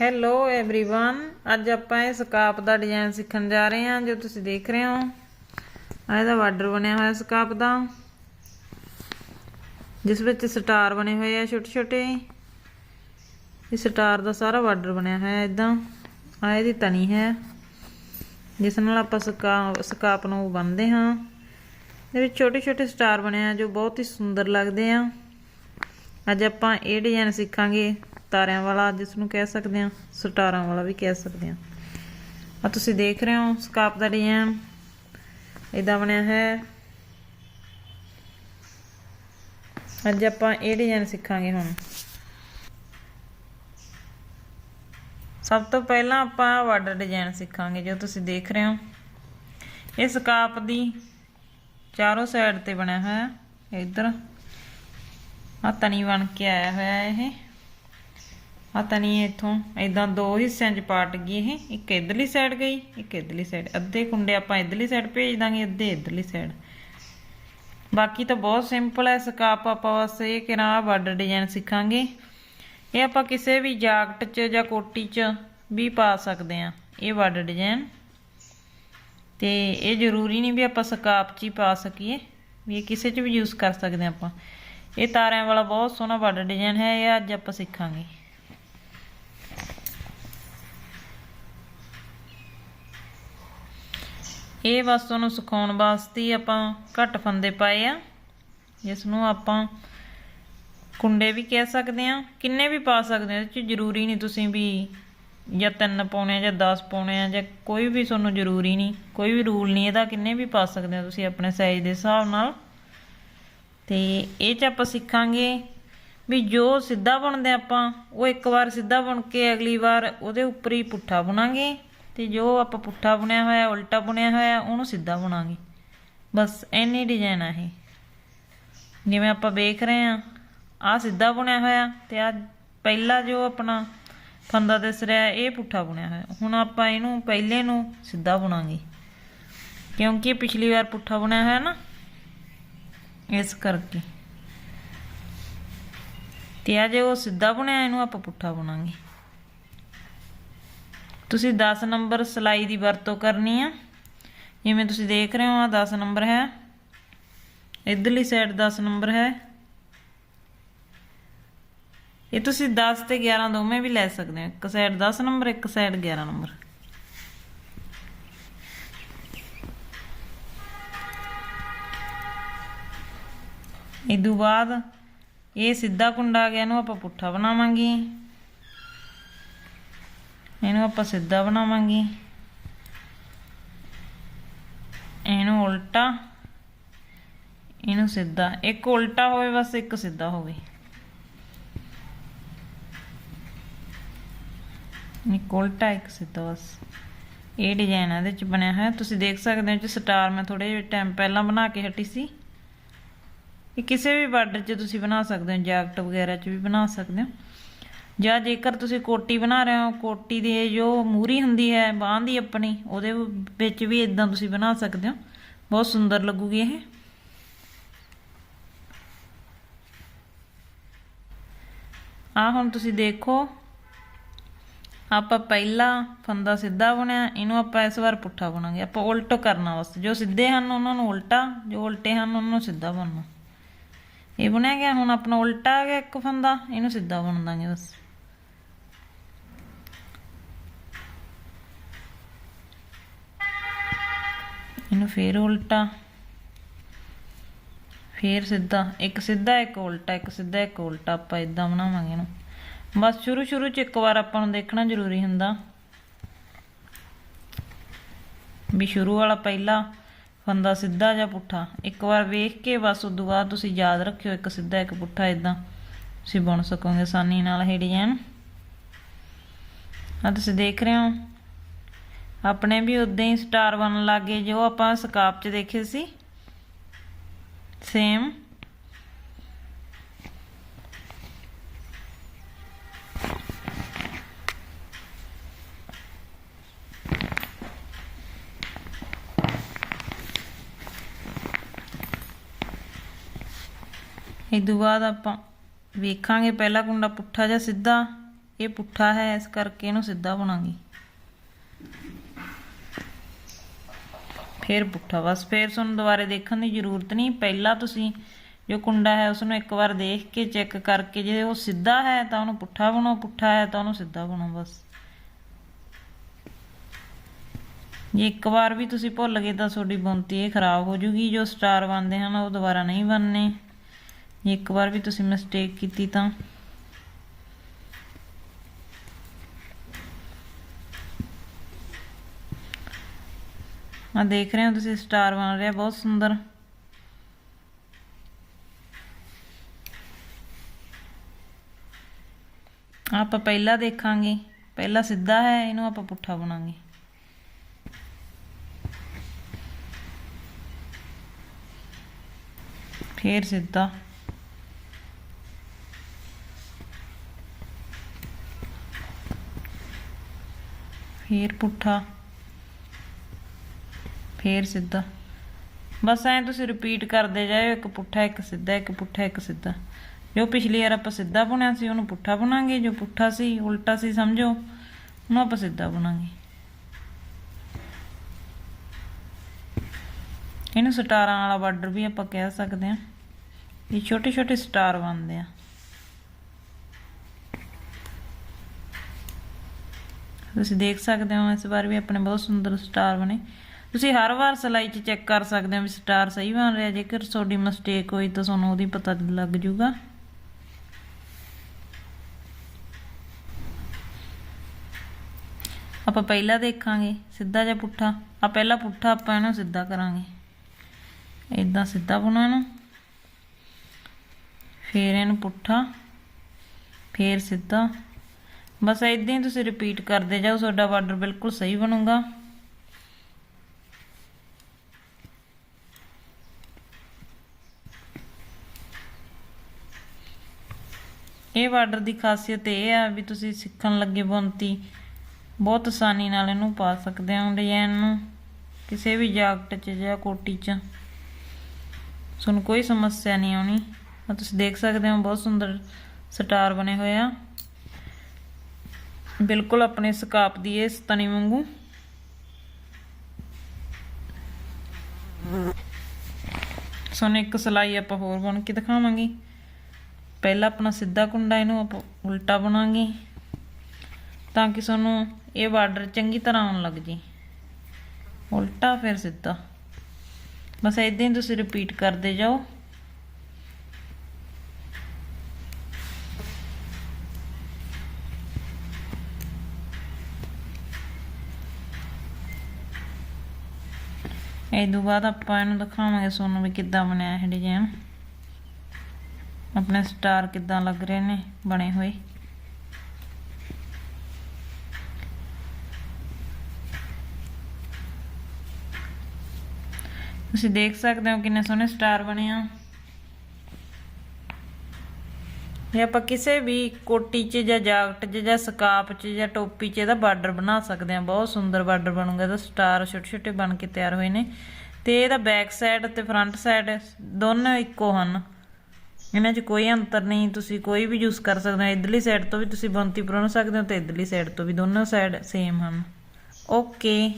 Hello everyone ਅੱਜ ਆਪਾਂ ਇਹ ਸਕਾਪ ਦਾ ਡਿਜ਼ਾਈਨ ਸਿੱਖਣ ਜਾ ਰਹੇ ਹਾਂ ਜੋ ਤੁਸੀਂ ਦੇਖ ਰਹੇ ਹੋ ਆ ਇਹਦਾ ਬਾਰਡਰ ਬਣਿਆ ਹੋਇਆ ਸਕਾਪ ਦਾ ਜਿਸ ਵਿੱਚ ਸਟਾਰ ਬਣੇ ਹੋਏ ਆ ਛੋਟੇ ਛੋਟੇ ਇਹ ਸਟਾਰ ਦਾ ਸਾਰਾ ਬਾਰਡਰ ਬਣਿਆ ਹੋਇਆ ਇਦਾਂ ਆ ਇਹਦੀ ਤਣੀ ਹੈ ਜਿਸ ਨਾਲ ਆਪਾਂ ਸਕਾ- ਸਕਾਪ ਨੂੰ ਬੰਨਦੇ ਹਾਂ ਇਹਦੇ ਵਿੱਚ ਛੋਟੇ ਛੋਟੇ ਸਟਾਰ ਬਣੇ ਆ ਜੋ ਬਹੁਤ ਹੀ ਸੁੰਦਰ ਲੱਗਦੇ ਆ ਅੱਜ ਆਪਾਂ ਇਹ ਡਿਜ਼ਾਈਨ ਸਿੱਖਾਂਗੇ ਤਾਰਿਆਂ ਵਾਲਾ ਜਿਸ ਨੂੰ ਕਹਿ ਸਕਦੇ ਆ ਸਟਾਰਾਂ ਵਾਲਾ ਵੀ ਕਹਿ ਸਕਦੇ ਆ ਆ ਤੁਸੀਂ ਦੇਖ ਰਹੇ ਹੋ, ਸਕਾਪ ਦਾ ਡਿਜ਼ਾਈਨ ਇਦਾਂ ਬਣਿਆ ਹੈ। ਅੱਜ ਆਪਾਂ ਇਹ ਡਿਜ਼ਾਈਨ ਸਿੱਖਾਂਗੇ ਹੁਣ। ਸਭ ਤੋਂ ਪਹਿਲਾਂ ਆਪਾਂ ਬਾਰਡਰ ਡਿਜ਼ਾਈਨ ਸਿੱਖਾਂਗੇ, ਜੋ ਤੁਸੀਂ ਦੇਖ ਰਹੇ ਹੋ। ਇਹ ਸਕਾਪ ਦੀ ਚਾਰੋਂ ਸਾਈਡ ਤੇ ਬਣਿਆ ਹੋਇਆ ਹੈ, ਇੱਧਰ। ਆ ਤਣੀ ਬਣ ਕੇ ਆਇਆ ਹੋਇਆ ਇਹ। ਆ ਨਹੀਂ ਇੱਥੋਂ ਇਦਾਂ ਦੋ ਹਿੱਸਿਆਂ 'ਚ ਪਾਟ ਗਈ ਇਹ, ਇੱਕ ਇਧਰਲੀ ਸਾਈਡ ਗਈ, ਇੱਕ ਇਧਰਲੀ ਸਾਈਡ ਅੱਧੇ ਕੁੰਡੇ ਆਪਾਂ ਇਧਰਲੀ ਸਾਈਡ ਭੇਜ ਦਾਂਗੇ, ਅੱਧੇ ਇਧਰਲੀ ਸਾਈਡ ਬਾਕੀ ਤਾਂ ਬਹੁਤ ਸਿੰਪਲ ਹੈ, ਸਕਾਪ ਆਪਾਂ ਬਸ ਇਹ ਕਿਹੜਾ ਬਾਰਡਰ ਡਿਜ਼ਾਈਨ ਸਿੱਖਾਂਗੇ। ਇਹ ਆਪਾਂ ਕਿਸੇ ਵੀ ਜਾਕਟ 'ਚ ਜਾਂ ਕੋਟੀ 'ਚ ਵੀ ਪਾ ਸਕਦੇ ਆ ਇਹ ਬਾਰਡਰ ਡਿਜ਼ਾਈਨ ਤੇ ਇਹ ਜ਼ਰੂਰੀ ਨਹੀਂ ਵੀ ਆਪਾਂ ਸਕਾਪ 'ਚ ਹੀ ਪਾ ਸਕੀਏ, ਵੀ ਇਹ ਕਿਸੇ 'ਚ ਵੀ ਯੂਜ਼ ਕਰ ਸਕਦੇ ਆ ਆਪਾਂ। ਇਹ ਤਾਰਿਆਂ ਵਾਲਾ ਬਹੁਤ ਸੋਹਣਾ ਬਾਰਡਰ ਡਿਜ਼ਾਈਨ ਹੈ, ਇਹ ਅੱਜ ਆਪਾਂ ਸਿੱਖਾਂਗੇ। ਇਹ ਬਸ ਤੁਹਾਨੂੰ ਸਿਖਾਉਣ ਵਾਸਤੇ ਆਪਾਂ ਘੱਟ ਫੰਦੇ ਪਾਏ ਆ। ਜਿਸ ਨੂੰ ਆਪਾਂ ਕੁੰਡੇ ਵੀ ਕਹਿ ਸਕਦੇ ਆ ਕਿੰਨੇ ਵੀ ਪਾ ਸਕਦੇ ਆ ਇਹ ਚ ਜ਼ਰੂਰੀ ਨਹੀਂ ਤੁਸੀਂ ਵੀ ਜਾਂ ਤਿੰਨ ਪਾਉਣੇ ਆ ਜਾਂ 10 ਪਾਉਣੇ ਆ ਜਾਂ ਕੋਈ ਵੀ ਤੁਹਾਨੂੰ ਜ਼ਰੂਰੀ ਨਹੀਂ, ਕੋਈ ਵੀ ਰੂਲ ਨਹੀਂ ਇਹਦਾ, ਕਿੰਨੇ ਵੀ ਪਾ ਸਕਦੇ ਆ ਤੁਸੀਂ ਆਪਣੇ ਸਾਈਜ਼ ਦੇ ਹਿਸਾਬ ਨਾਲ। ਤੇ ਇਹ ਚ ਆਪਾਂ ਸਿੱਖਾਂਗੇ ਵੀ ਜੋ ਸਿੱਧਾ ਬੁਣਦੇ ਆਪਾਂ, ਉਹ ਇੱਕ ਵਾਰ ਸਿੱਧਾ ਬਣ ਕੇ ਅਗਲੀ ਵਾਰ ਉਹਦੇ ਉੱਪਰ ਹੀ ਪੁੱਠਾ ਬੁਣਾਂਗੇ। ਤੇ ਜੋ ਆਪਾਂ ਪੁੱਠਾ ਬੁਣਿਆ ਹੋਇਆ, ਉਲਟਾ ਬੁਣਿਆ ਹੋਇਆ, ਉਹਨੂੰ ਸਿੱਧਾ ਬੁਣਾਂਗੇ। ਬਸ ਇੰਨੀ ਡਿਜ਼ਾਈਨ ਆ ਇਹ। ਜਿਵੇਂ ਆਪਾਂ ਵੇਖ ਰਹੇ ਆ ਆ ਸਿੱਧਾ ਬੁਣਿਆ ਹੋਇਆ ਤੇ ਆ ਪਹਿਲਾ ਜੋ ਆਪਣਾ ਫੰਦਾ ਦਿਸ ਰਿਹਾ, ਇਹ ਪੁੱਠਾ ਬੁਣਿਆ ਹੋਇਆ। ਹੁਣ ਆਪਾਂ ਇਹਨੂੰ ਪਹਿਲੇ ਨੂੰ ਸਿੱਧਾ ਬੁਣਾਂਗੇ। ਕਿਉਂਕਿ ਪਿਛਲੀ ਵਾਰ ਪੁੱਠਾ ਬੁਣਿਆ ਹੋਇਆ ਨਾ, ਇਸ ਕਰਕੇ। ਤੇ ਆ ਜੇ ਉਹ ਸਿੱਧਾ ਬੁਣਿਆ, ਇਹਨੂੰ ਆਪਾਂ ਪੁੱਠਾ ਬੁਣਾਂਗੇ। ਤੁਸੀਂ 10 ਨੰਬਰ ਸਲਾਈ ਦੀ ਵਰਤੋਂ ਕਰਨੀ ਆ। ਜਿਵੇਂ ਤੁਸੀਂ ਦੇਖ ਰਹੇ ਹੋ ਆ 10 ਨੰਬਰ ਹੈ। ਇਧਰਲੀ ਸਾਈਡ 10 ਨੰਬਰ ਹੈ। ਇਹ ਤੁਸੀਂ 10 ਤੇ 11 ਦੋਵੇਂ ਵੀ ਲੈ ਸਕਦੇ ਹੋ। ਇੱਕ ਸਾਈਡ 10 ਨੰਬਰ, ਇੱਕ ਸਾਈਡ 11 ਨੰਬਰ। ਇਦੋਂ ਬਾਅਦ ਇਹ ਸਿੱਧਾ ਕੁੰਡਾ ਆ ਗਿਆ, ਇਹਨੂੰ ਆਪਾਂ ਪੁੱਠਾ ਬਣਾਵਾਂਗੇ। ਇਹਨੂੰ ਆਪਾਂ ਸਿੱਧਾ ਬਣਾਵਾਂਗੇ। ਇਹਨੂੰ ਉਲਟਾ। ਇਹਨੂੰ ਸਿੱਧਾ। ਇੱਕ ਉਲਟਾ ਹੋਵੇ, ਬਸ ਇੱਕ ਸਿੱਧਾ ਹੋਵੇ। ਇੱਕ ਉਲਟਾ, ਇੱਕ ਸਿੱਧਾ ਬਸ। ਇਹ ਡਿਜ਼ਾਈਨ ਇਹਦੇ ਚ ਬਣਿਆ ਹੋਇਆ। ਤੁਸੀਂ ਦੇਖ ਸਕਦੇ ਹੋ ਚ ਸਟਾਰ ਮੈਂ ਥੋੜੇ ਜਿਹਾ ਟਾਈਮ ਪਹਿਲਾਂ ਬਣਾ ਕੇ ਹਟੀ ਸੀ। ਇਹ ਕਿਸੇ ਵੀ ਬਾਰਡਰ 'ਚ ਤੁਸੀਂ ਬਣਾ ਸਕਦੇ ਹੋ, ਜੈਕਟ ਵਗੈਰਾ 'ਚ ਵੀ ਬਣਾ ਸਕਦੇ ਹੋ। ਜਾਂ ਜੇਕਰ ਤੁਸੀਂ ਕੋਟੀ ਬਣਾ ਰਹੇ ਹੋ, ਕੋਟੀ ਦੀ ਜੋ ਮੂਰੀ ਹੁੰਦੀ ਹੈ, ਬਾਹਾਂ ਦੀ ਆਪਣੀ, ਉਹਦੇ ਵਿੱਚ ਵੀ ਇਦਾਂ ਤੁਸੀਂ ਬਣਾ ਸਕਦੇ ਹੋ। ਬਹੁਤ ਸੁੰਦਰ ਲੱਗੂਗੀ ਇਹ। ਆ ਹੁਣ ਤੁਸੀਂ ਦੇਖੋ, ਆਪਾਂ ਪਹਿਲਾ ਫੰਦਾ ਸਿੱਧਾ ਬੁਣਿਆ, ਇਹਨੂੰ ਆਪਾਂ ਇਸ ਵਾਰ ਪੁੱਠਾ ਬਣਾਂਗੇ। ਆਪਾਂ ਉਲਟ ਕਰਨਾ ਬਸ, ਜੋ ਸਿੱਧੇ ਹਨ ਉਹਨਾਂ ਨੂੰ ਉਲਟਾ, ਜੋ ਉਲਟੇ ਹਨ ਉਹਨਾਂ ਨੂੰ ਸਿੱਧਾ ਬਣਨਾ। ਇਹ ਬਣਿਆ ਗਿਆ, ਹੁਣ ਆਪਣਾ ਉਲਟਾ ਆ ਗਿਆ ਇੱਕ ਫੰਦਾ, ਇਹਨੂੰ ਸਿੱਧਾ ਬਣ ਦਾਂਗੇ ਬਸ। ਇਹਨੂੰ ਫੇਰ ਉਲਟਾ। ਫੇਰ ਸਿੱਧਾ, ਇੱਕ ਸਿੱਧਾ, ਇੱਕ ਉਲਟਾ, ਇੱਕ ਸਿੱਧਾ, ਇੱਕ ਉਲਟਾ ਆਪਾਂ ਇਦਾਂ ਬਣਾਵਾਂਗੇ ਇਹਨੂੰ। ਬਸ ਸ਼ੁਰੂ ਸ਼ੁਰੂ ਚ ਇੱਕ ਵਾਰ ਆਪਾਂ ਨੂੰ ਦੇਖਣਾ ਜ਼ਰੂਰੀ ਹੁੰਦਾ ਵੀ ਸ਼ੁਰੂ ਵਾਲਾ ਪਹਿਲਾ ਫੰਦਾ ਸਿੱਧਾ ਜਾਂ ਪੁੱਠਾ। ਇੱਕ ਵਾਰ ਵੇਖ ਕੇ ਬਸ ਉਸ ਤੋਂ ਬਾਅਦ ਤੁਸੀਂ ਯਾਦ ਰੱਖਿਓ ਇੱਕ ਸਿੱਧਾ, ਇੱਕ ਪੁੱਠਾ ਇਦਾਂ ਤੁਸੀਂ ਬਣ ਸਕੋਗੇ ਆਸਾਨੀ ਨਾਲ ਇਹ ਡਿਜ਼ਾਈਨ ਆ ਤੁਸੀਂ ਦੇਖ ਰਹੇ ਹੋ ਆਪਣੇ ਵੀ ਉਦਾਂ ਹੀ ਸਟਾਰ ਬਣਨ ਲੱਗੇ ਜੋ ਆਪਾਂ ਸਕਾਪ 'ਚ ਦੇਖੇ ਸੀ। ਸੇਮ ਇਹ ਤੋਂ ਬਾਅਦ ਆਪਾਂ ਵੇਖਾਂਗੇ, ਪਹਿਲਾ ਕੁੰਡਾ ਪੁੱਠਾ ਜਾਂ ਸਿੱਧਾ? ਇਹ ਪੁੱਠਾ ਹੈ, ਇਸ ਕਰਕੇ ਇਹਨੂੰ ਸਿੱਧਾ ਬਣਾਂਗੇ। ਫਿਰ ਪੁੱਠਾ। ਬਸ ਫਿਰ ਤੁਹਾਨੂੰ ਦੁਬਾਰੇ ਦੇਖਣ ਦੀ ਜ਼ਰੂਰਤ ਨਹੀਂ। ਪਹਿਲਾਂ ਤੁਸੀਂ ਜੋ ਕੁੰਡਾ ਹੈ ਉਸ ਨੂੰ ਇੱਕ ਵਾਰ ਦੇਖ ਕੇ ਚੈੱਕ ਕਰਕੇ ਜੇ ਉਹ ਸਿੱਧਾ ਹੈ, ਤਾਂ ਉਹਨੂੰ ਪੁੱਠਾ ਬਣਾਓ। ਪੁੱਠਾ ਹੈ, ਤਾਂ ਉਹਨੂੰ ਸਿੱਧਾ ਬਣਾਓ, ਬਸ। ਜੇ ਇੱਕ ਵਾਰ ਵੀ ਤੁਸੀਂ ਭੁੱਲ ਗਏ, ਤਾਂ ਤੁਹਾਡੀ ਬੁਣਤੀ ਇਹ ਖਰਾਬ ਹੋ ਜੂਗੀ। ਜੋ ਸਟਾਰ ਬਣਦੇ ਹਨ, ਉਹ ਦੁਬਾਰਾ ਨਹੀਂ ਬਣਨੇ। ਜੇ ਇੱਕ ਵਾਰ ਵੀ ਤੁਸੀਂ ਮਿਸਟੇਕ ਕੀਤੀ, ਤਾਂ ਆ ਦੇਖ ਰਹੇ ਹੋ ਤੁਸੀਂ, ਸਟਾਰ ਬਣ ਰਿਹਾ, ਬਹੁਤ ਸੁੰਦਰ। ਆਪਾਂ ਪਹਿਲਾਂ ਦੇਖਾਂਗੇ, ਪਹਿਲਾਂ ਸਿੱਧਾ ਹੈ, ਇਹਨੂੰ ਆਪਾਂ ਪੁੱਠਾ ਬਣਾਂਗੇ। ਫੇਰ ਸਿੱਧਾ। ਫੇਰ ਪੁੱਠਾ। ਫੇਰ ਸਿੱਧਾ। ਬਸ ਐਂ ਤੁਸੀਂ ਰਿਪੀਟ ਕਰਦੇ ਜਾਓ ਇੱਕ ਪੁੱਠਾ, ਇੱਕ ਸਿੱਧਾ, ਇੱਕ ਪੁੱਠਾ, ਇੱਕ ਸਿੱਧਾ। ਜੋ ਪਿਛਲੀ ਵਾਰ ਆਪਾਂ ਸਿੱਧਾ ਬੁਣਿਆ ਸੀ, ਉਹਨੂੰ ਪੁੱਠਾ ਬਣਾਂਗੇ, ਜੋ ਪੁੱਠਾ ਸੀ, ਉਲਟਾ ਸੀ, ਸਮਝੋ, ਉਹਨੂੰ ਆਪਾਂ ਸਿੱਧਾ ਬਣਾਂਗੇ। ਇਹਨੂੰ ਸਟਾਰਾਂ ਵਾਲਾ ਬਾਰਡਰ ਵੀ ਆਪਾਂ ਕਹਿ ਸਕਦੇ ਹਾਂ। ਇਹ ਛੋਟੇ ਛੋਟੇ ਸਟਾਰ ਬਣਦੇ ਆ। ਤੁਸੀਂ ਦੇਖ ਸਕਦੇ ਹੋ ਇਸ ਵਾਰ ਵੀ ਆਪਣੇ ਬਹੁਤ ਸੁੰਦਰ ਸਟਾਰ ਬਣੇ। ਤੁਸੀਂ ਹਰ ਵਾਰ ਸਿਲਾਈ 'ਚ ਚੈੱਕ ਕਰ ਸਕਦੇ ਹੋ ਵੀ ਸਟਾਰ ਸਹੀ ਬਣ ਰਿਹਾ। ਜੇਕਰ ਤੁਹਾਡੀ ਮਿਸਟੇਕ ਹੋਈ ਤਾਂ ਤੁਹਾਨੂੰ ਉਹਦੀ ਪਤਾ ਲੱਗ ਜੂਗਾ। ਆਪਾਂ ਪਹਿਲਾਂ ਦੇਖਾਂਗੇ, ਸਿੱਧਾ ਜਾਂ ਪੁੱਠਾ। ਆ ਪਹਿਲਾਂ ਪੁੱਠਾ ਆਪਾਂ ਇਹਨੂੰ ਸਿੱਧਾ ਕਰਾਂਗੇ। ਇਦਾਂ ਸਿੱਧਾ ਬੁਣਾ ਇਹਨੂੰ। ਫੇਰ ਇਹਨੂੰ ਪੁੱਠਾ। ਫੇਰ ਸਿੱਧਾ। ਬਸ ਇਦਾਂ ਹੀ ਤੁਸੀਂ ਰਿਪੀਟ ਕਰਦੇ ਜਾਓ, ਤੁਹਾਡਾ ਬਾਰਡਰ ਬਿਲਕੁਲ ਸਹੀ ਬਣੂਗਾ। ਇਹ ਬਾਰਡਰ ਦੀ ਖਾਸੀਅਤ ਇਹ ਆ ਵੀ ਤੁਸੀਂ ਸਿੱਖਣ ਲੱਗੇ ਬੁਣਤੀ। ਬਹੁਤ ਆਸਾਨੀ ਨਾਲ ਇਹਨੂੰ ਪਾ ਸਕਦੇ ਹੋ ਡਿਜ਼ਾਈਨ ਨੂੰ। ਕਿਸੇ ਵੀ ਜਾਕਟ 'ਚ ਜਾਂ ਕੋਟੀ 'ਚ। ਤੁਹਾਨੂੰ ਕੋਈ ਸਮੱਸਿਆ ਨਹੀਂ ਆਉਣੀ। ਤੁਸੀਂ ਦੇਖ ਸਕਦੇ ਹੋ ਬਹੁਤ ਸੁੰਦਰ ਸਟਾਰ ਬਣੇ ਹੋਏ ਆ। ਬਿਲਕੁਲ ਆਪਣੇ ਸਕਾਪ ਦੀ ਇਹ ਤਣੀ ਵਾਂਗੂ। ਸਾਨੂੰ ਇੱਕ ਸਲਾਈ ਆਪਾਂ ਹੋਰ ਬਣ ਕੇ ਦਿਖਾਵਾਂਗੇ। ਪਹਿਲਾਂ ਆਪਣਾ ਸਿੱਧਾ ਕੁੰਡਾ ਇਹਨੂੰ ਆਪਾਂ ਉਲਟਾ ਬਣਾਂਗੇ ਤਾਂ ਕਿ ਸਾਨੂੰ ਇਹ ਬਾਰਡਰ ਚੰਗੀ ਤਰ੍ਹਾਂ ਆਉਣ ਲੱਗ ਜੇ। ਉਲਟਾ ਫਿਰ ਸਿੱਧਾ। ਬਸ ਇਦਾਂ ਹੀ ਤੁਸੀਂ ਰਿਪੀਟ ਕਰਦੇ ਜਾਓ। ਇਹ ਤੋਂ ਬਾਅਦ ਆਪਾਂ ਇਹਨੂੰ ਦਿਖਾਵਾਂਗੇ ਤੁਹਾਨੂੰ ਵੀ ਕਿੱਦਾਂ ਬਣਿਆ ਇਹ ਡਿਜ਼ਾਈਨ ਆਪਣੇ ਸਟਾਰ ਕਿੱਦਾਂ ਲੱਗ ਰਹੇ ਨੇ, ਬਣੇ ਹੋਏ। ਤੁਸੀਂ ਦੇਖ ਸਕਦੇ ਹੋ ਕਿੰਨੇ ਸੋਹਣੇ ਸਟਾਰ ਬਣੇ ਆ। ਇਹ ਆਪਾਂ ਕਿਸੇ ਵੀ ਕੋਟੀ 'ਚ ਜਾਂ ਜਾਕਟ 'ਚ ਜਾਂ ਸਕਾਪ 'ਚ ਜਾਂ ਟੋਪੀ 'ਚ ਇਹਦਾ ਬਾਰਡਰ ਬਣਾ ਸਕਦੇ ਆ। ਬਹੁਤ ਸੁੰਦਰ ਬਾਰਡਰ ਬਣੂਗਾ, ਇਹਦਾ ਸਟਾਰ ਛੋਟੇ ਛੋਟੇ ਬਣ ਕੇ ਤਿਆਰ ਹੋਏ ਨੇ। ਤੇ ਇਹਦਾ ਬੈਕ ਸਾਈਡ ਤੇ ਫਰੰਟ ਸਾਈਡ ਦੋਨੋਂ ਇੱਕੋ ਹਨ। ਇਹਨਾਂ 'ਚ ਕੋਈ ਅੰਤਰ ਨਹੀਂ, ਤੁਸੀਂ ਕੋਈ ਵੀ ਯੂਜ਼ ਕਰ ਸਕਦੇ ਹੋ। ਇਧਰਲੀ ਸਾਈਡ ਤੋਂ ਵੀ ਤੁਸੀਂ ਬੁਣਤੀ ਪਰੋਣ ਸਕਦੇ ਹੋ ਤੇ ਇਧਰਲੀ ਸਾਈਡ ਤੋਂ ਵੀ ਦੋਨੋਂ ਸਾਈਡ ਸੇਮ ਹਨ। ਓਕੇ